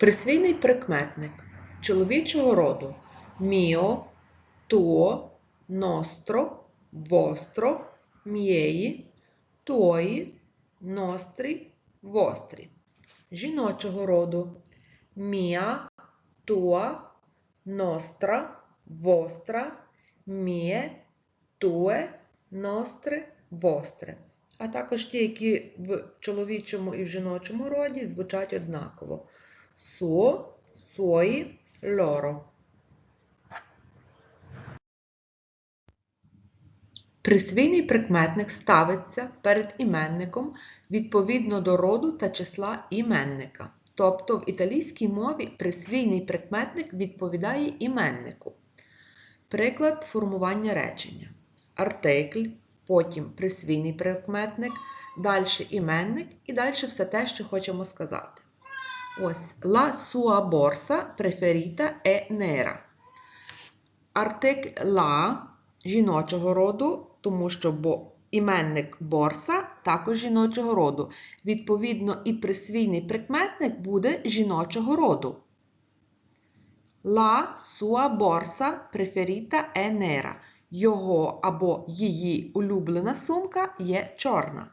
Присвійний прикметник чоловічого роду міо, туо, ностро, востро, м'єї, туої, нострі, вострі. Жіночого роду міа, туа, ностра, востра, міє, туе, ностре, востре. А також ті, які в чоловічому і в жіночому роді звучать однаково. Суо, суої, лоро. Присвійний прикметник ставиться перед іменником відповідно до роду та числа іменника. Тобто в італійській мові присвійний прикметник відповідає іменнику. Приклад формування речення. Артикль, потім присвійний прикметник, далі іменник і далі все те, що хочемо сказати. Ось la sua borsa preferita è nera. Артикль la жіночого роду, тому що іменник борса також жіночого роду. Відповідно, і присвійний прикметник буде жіночого роду. La sua borsa preferita è nera. Його або її улюблена сумка є чорна.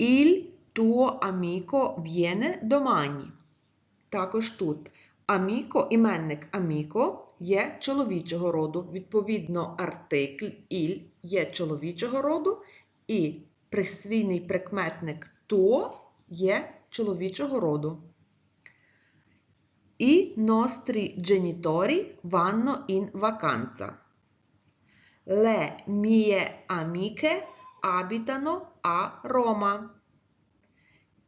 Il tuo amico viene domani. Також тут amico, іменник amico є чоловічого роду. Відповідно, артикль il є чоловічого роду, і присвійний прикметник tuo є чоловічого роду. I nostri genitori vanno in vacanza. Le mie amiche abitano a Roma.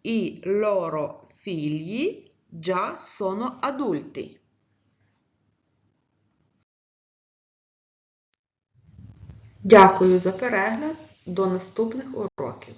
I loro figli già sono adulti. Дякую за перегляд. До наступних уроків.